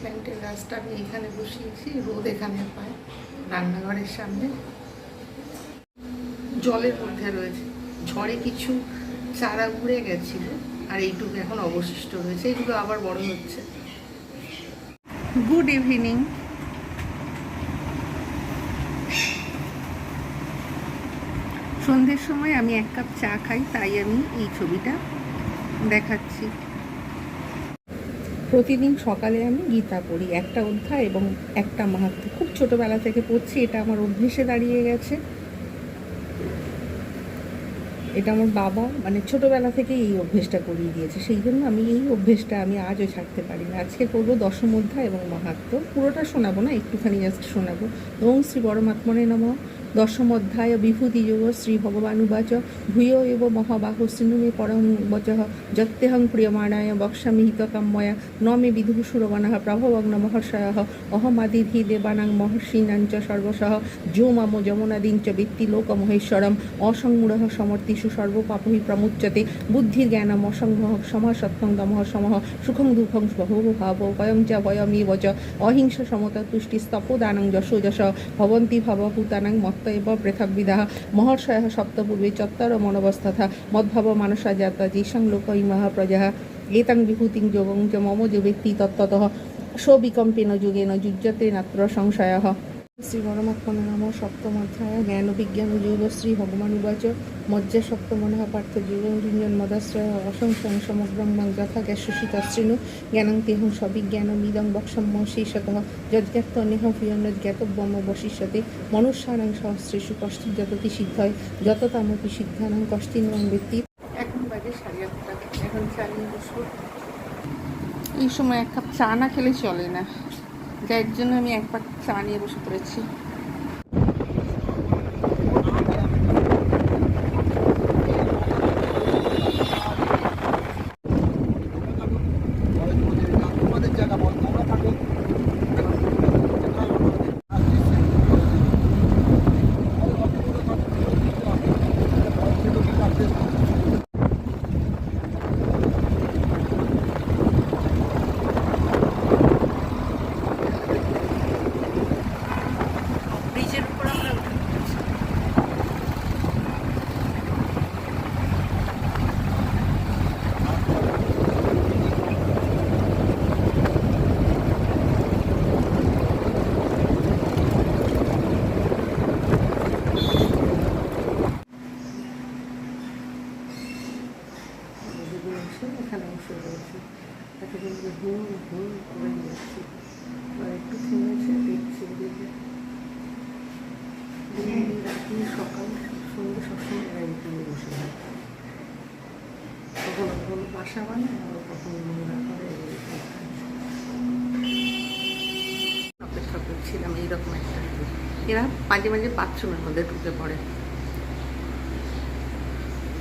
প্ল্যান্টের গাছটা আমি এইখানে বসিয়েছি, রোদ এখানে পায়, রান্নাঘরের সামনে। জলের মধ্যে রয়েছে। ঝড়ে কিছু চারা উড়ে গেছিল, আর এইটুকু এখন অবশিষ্ট রয়েছে। এগুলো আবার বড় হচ্ছে। গুড ইভিনিং সন্ধ্যের সময় আমি এক কাপ চা খাই, তাই আমি এই ছবিটা দেখাচ্ছি। প্রতিদিন সকালে আমি গীতা পড়ি। একটা অধ্যায় এবং একটা মাহাত্ম খুব ছোটবেলা থেকে পড়ছি, এটা আমার অভ্যেসে দাঁড়িয়ে গেছে। এটা আমার বাবা মানে ছোটবেলা থেকে এই অভ্যেসটা করিয়ে দিয়েছে। সেই জন্য আমি এই অভ্যেসটা আমি আজও ছাড়তে পারি না। আজকে করব দশম অধ্যায় এবং মাহাত্ম পুরোটা শোনাবো না, একটুখানি জাস্ট শোনাবো। ওং শ্রী পরমাত্মনে নম। দশম অধ্যায় বিভূতি যোগ শ্রী ভগবানুবাচ ভূয় এব মহাবাহ শৃণুমে পরম বচঃ যত্যহং প্রিয়মাণায় বক্ষ্যামি হিতকাম্ময়া ন মে বিদুঃ সুরগণः প্রভবগ্ন মহর্ষয়ः অহমাদিধি দেবানাং মহর্ষীণাঞ্চ সর্বশः। যো মম যমনাদিঞ্চ বৃত্তি লোকমহেশ্বরম। অসংমূঢ় সমর্তিষু সর্বপাপহি প্রমুচ্যতে বুদ্ধির জ্ঞানম অসংমহ সমাসত্বং দমঃ সমহ সুখং দুঃখং ভাব। বয়ং চ বয়মেব চ। অহিংস সমতা তুষ্টি স্তপদানং যশো যশ। ভবন্তি ভবভূতানাং মত্ত এব বিদাহ মহর্ষয় সপ্তপূর্বে চত্বর মনোবস্থা মদ্ভাব মানসা জাতা যেসং লোক ইমাহ প্রজা। এতাং বিভূতিং যোগং চ মম যে ব্যক্তি তত্ত্বত সবিকম্পেন যোগেন যুজ্যতে নাত্র সংশয়ः। শ্রী পরমাত্মনে নম সপ্তম অধ্যায় জ্ঞান বিজ্ঞান যোগ শ্রী ভগবান উবাচ মজ্জা সপ্তমনঃ পার্থ যোগং যুঞ্জন মদাশ্রয় অসংখ্যং সমগ্রং মং যথা গ্যাসুষিতশ্রিণু জ্ঞানং তেহং সবিজ্ঞানমিদং বক্ষম্য শীর্ষতঃ যজ্ঞাত্ত নেহ প্রিয়জ্ঞাতব্যম বশিষ্যতে মনুষ্যানাং সহস্রেষু কষ্টিযততি সিদ্ধয় যততামপি সিদ্ধানাং কষ্টিন্নং ব্যক্তি। এখন বাজে সাড়ে আটটা। এখন চা নিয়ে বসবো। এই সময় এক কাপ চা না খেলে চলে না। যার জন্য আমি এক পাক চা নিয়ে বসে পড়েছি তোমাদের জায়গা বল তোমরা থাকো ব্রিজের উপর আমরা উঠে পড়েছি এদিকে এসে এখানে বসে রয়েছি তাকে কিন্তু হুম হুম করে যাচ্ছি এবার একটু থেমেছে দেখছি এদিকে দিন রাত্রি সকাল সন্ধ্যে সবসময় এরা এখানে বসে থাকে। কখনো কখনো বাসা বানায়, আবার কখনো নোংরা করে। অপেক্ষা করছিলাম, এইরকম একটা এরা মাঝে মাঝে বাথরুমের মধ্যে ঢুকে পড়ে।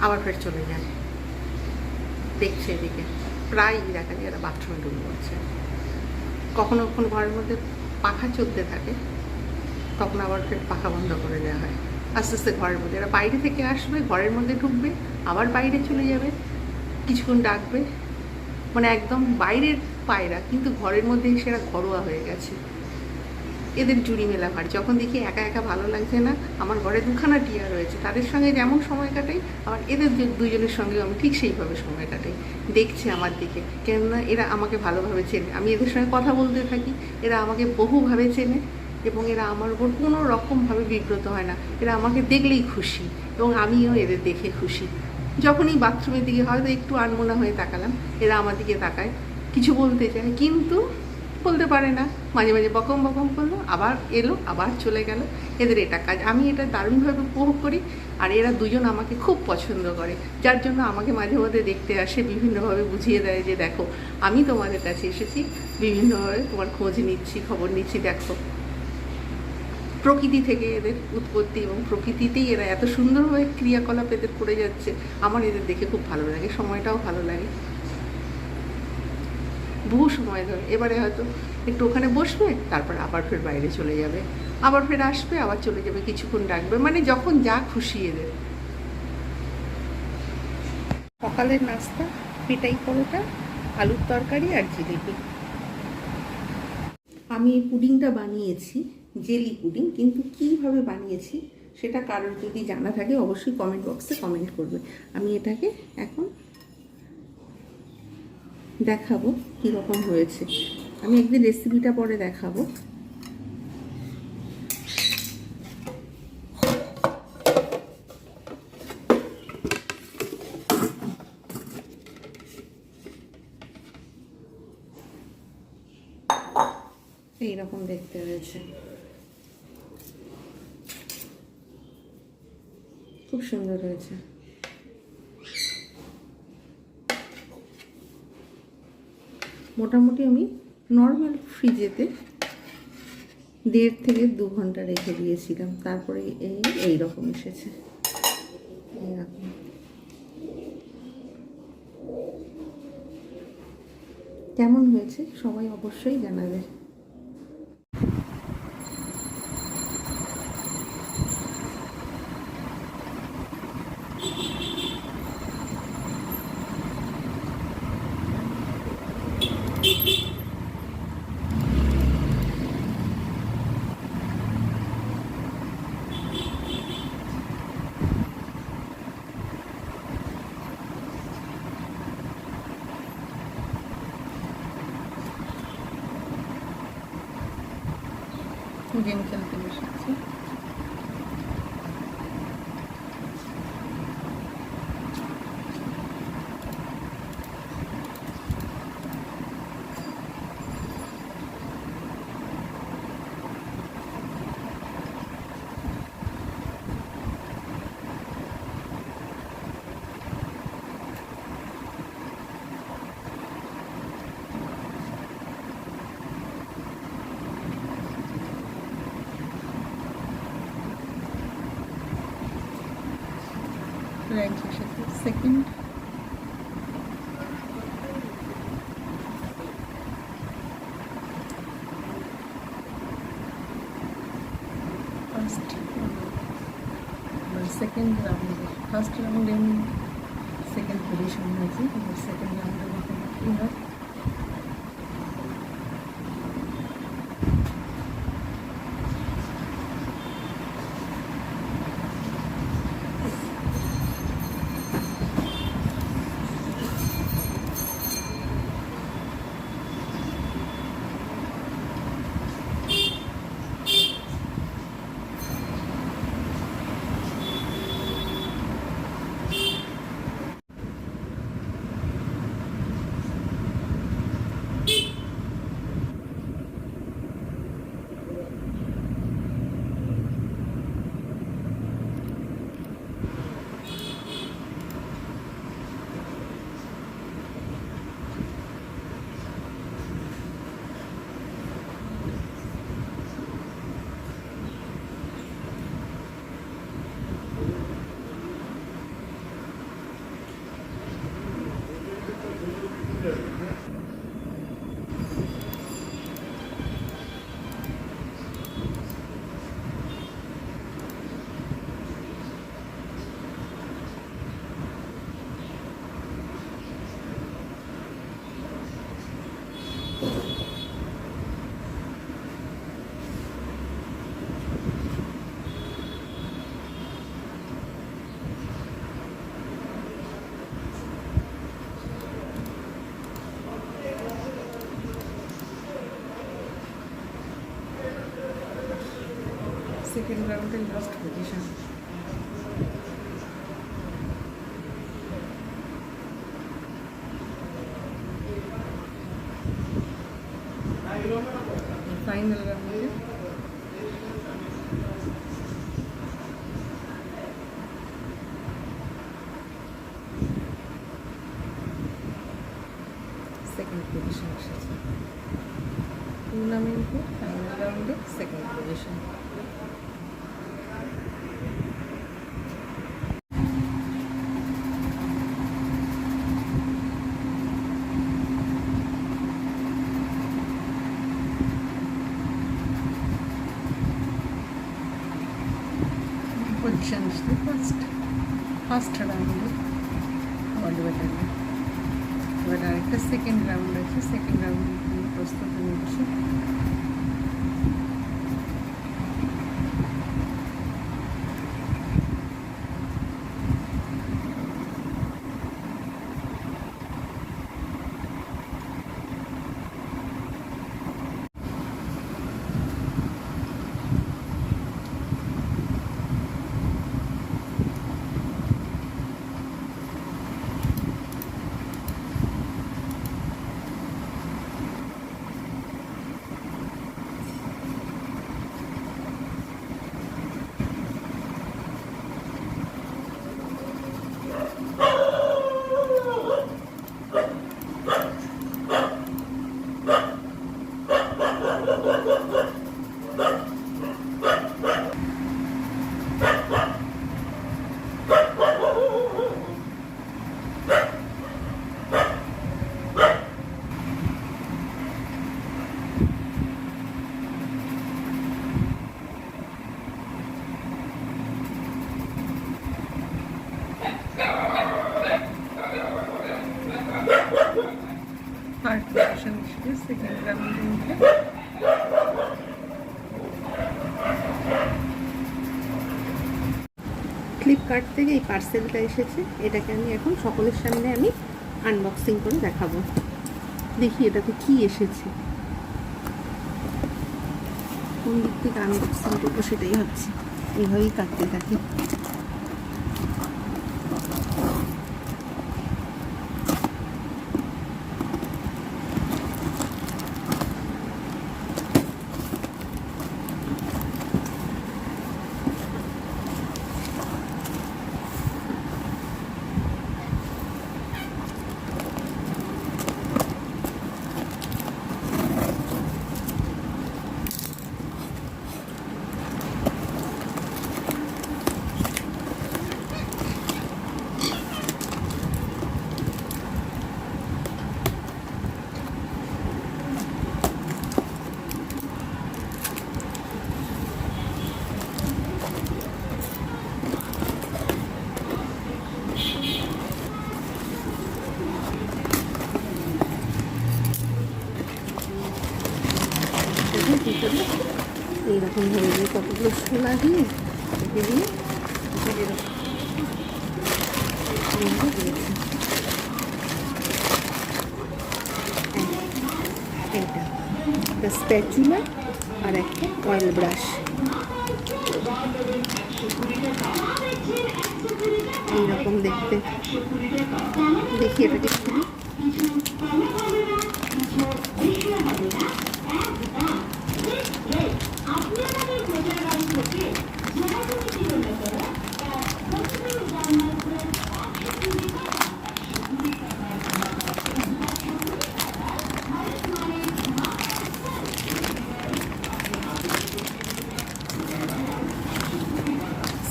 আবার ফের চলে যায়। দেখছে এদিকে। প্রায় দেখা যায় এরা বাথরুমে ঢুকে পড়ছে। কখনো কখনো ঘরের মধ্যে পাখা চলতে থাকে, তখন আবার ফের পাখা বন্ধ করে দেওয়া হয়। আস্তে আস্তে ঘরের মধ্যে। এরা বাইরে থেকে আসবে, ঘরের মধ্যে ঢুকবে, আবার বাইরে চলে যাবে, কিছুক্ষণ ডাকবে। মানে একদম বাইরের পায়রা, কিন্তু ঘরের মধ্যে এসে এরা ঘরোয়া হয়ে গেছে। এদের জুড়ি মেলা ভার যখন দেখি একা একা ভালো লাগছে না, আমার ঘরে দুখানা টিয়া রয়েছে, তাদের সঙ্গে যেমন সময় কাটাই, আবার এদের দুজনের সঙ্গেও আমি ঠিক সেইভাবে সময় কাটাই। দেখছে আমার দিকে, কেননা এরা আমাকে ভালোভাবে চেনে। আমি এদের সঙ্গে কথা বলতে থাকি, এরা আমাকে বহুভাবে চেনে। এবং এরা আমার উপর কোনো রকমভাবে বিব্রত হয় না। এরা আমাকে দেখলেই খুশি এবং আমিও এদের দেখে খুশি। যখনই বাথরুমের দিকে হয়তো একটু আনমোনা হয়ে তাকালাম, এরা আমার দিকে তাকায়, কিছু বলতে চায়, কিন্তু বলতে পারে না। মাঝে মাঝে বকম বকম করল, আবার এলো, আবার চলে গেল। এদের এটা কাজ। আমি এটা দারুণভাবে উপভোগ করি আর এরা দুজন আমাকে খুব পছন্দ করে, যার জন্য আমাকে মাঝে মধ্যে দেখতে আসে, বিভিন্নভাবে বুঝিয়ে দেয় যে, দেখো, আমি তোমাদের কাছে এসেছি, বিভিন্নভাবে তোমার খোঁজ নিচ্ছি, খবর নিচ্ছি, দেখো। প্রকৃতি থেকে এদের উৎপত্তি এবং প্রকৃতিতেই এরা এত সুন্দরভাবে ক্রিয়াকলাপ এদের করে যাচ্ছে, আমার এদের দেখে খুব ভালো লাগে, সময়টাও ভালো লাগে। বহু সময় ধরে, এবারে হয়তো একটু ওখানে বসবে, তারপর আবার ফের বাইরে চলে যাবে, আবার ফের আসবে, আবার চলে যাবে, কিছুক্ষণ ডাকবে মানে যখন যা খুশি এদের। সকালের নাস্তা পেটাই পরোটা, আলুর তরকারি আর জিলিপি। আমি পুডিংটা বানিয়েছি। জেলি পুডিং কিন্তু কীভাবে বানিয়েছি সেটা কারোর যদি জানা থাকে, অবশ্যই কমেন্ট বক্সে কমেন্ট করবে। আমি এটাকে এখন দেখাবো কীরকম হয়েছে। আমি একদিন রেসিপিটা পরে দেখাবো। এইরকম দেখতে হয়েছে। খুব সুন্দর হয়েছে। মোটামুটি আমি নর্মাল ফ্রিজেতে দেড় থেকে দু ঘণ্টা রেখে দিয়েছিলাম। তারপরে এই এই রকম। এসেছে কেমন হয়েছে? সবাই অবশ্যই জানাবে। 여기 이렇게 র্যাঙ্কের সাথে সেকেন্ড সেকেন্ড রাউন্ডে ফার্স্ট রাউন্ডে আমি সেকেন্ড পজিশন এবার সেকেন্ড রাউন্ডে যখন কী হয় সেকেন্ড রাউন্ডে লাস্ট পজিশন ফাইনাল রাউন্ডে সেকেন্ড পজিশন এসেছে টুর্নামেন্টে ফাইনাল রাউন্ডে সেকেন্ড পজিশন পজিশন আসলে ফার্স্ট ফার্স্ট রাউন্ডে ওয়ার্ল্ড ব্যাটারে এবার আরেকটা সেকেন্ড রাউন্ড আছে সেকেন্ড রাউন্ড প্রস্তুতি নিচ্ছি সেকেন্ড রাউন্ডের মধ্যে ফ্লিপকার্ট থেকে এই পার্সেলটা এসেছে। এটাকে আমি এখন সকলের সামনে আমি আনবক্সিং করে দেখাবো। দেখি এটাতে কি এসেছে। কোন দিক থেকে আনবক্সিং করব সেটাই হচ্ছে এইভাবেই কাটতে থাকি দেখি কী করি এইরকম ধরে দিয়ে কতগুলো ছোলা দিয়ে একে দিয়ে এইটা। একটা স্প্যাচুলা আর একটা অয়েল ব্রাশ এইরকম দেখতে। দেখি এটাকে।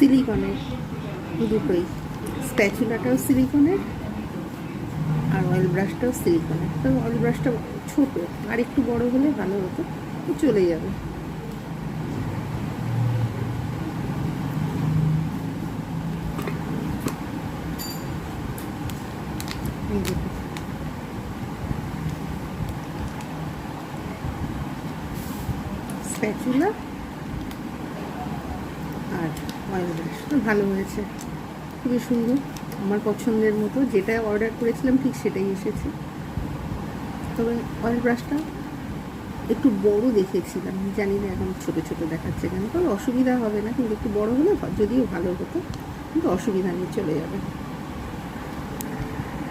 সিলিকনের, দুটোই। স্প্যাচুলাটাও সিলিকনের আর অয়েল ব্রাশটাও সিলিকনের। তবে অয়েল ব্রাশটা ছোট, আর একটু বড় হলে ভালো হতো চলে যাবে। স্প্যাচুলা আর ভালো হয়েছে। খুবই সুন্দর। আমার পছন্দের মতো। যেটা অর্ডার করেছিলাম, ঠিক সেটাই এসেছে। তবে অয়েল ব্রাশটা একটু বড় দেখেছিলাম। জানি না এখন ছোটো ছোটো দেখাচ্ছে কেন। তবে অসুবিধা হবে না। কিন্তু একটু বড় হলে যদিও ভালো হতো, কিন্তু অসুবিধা নিয়ে চলে যাবে।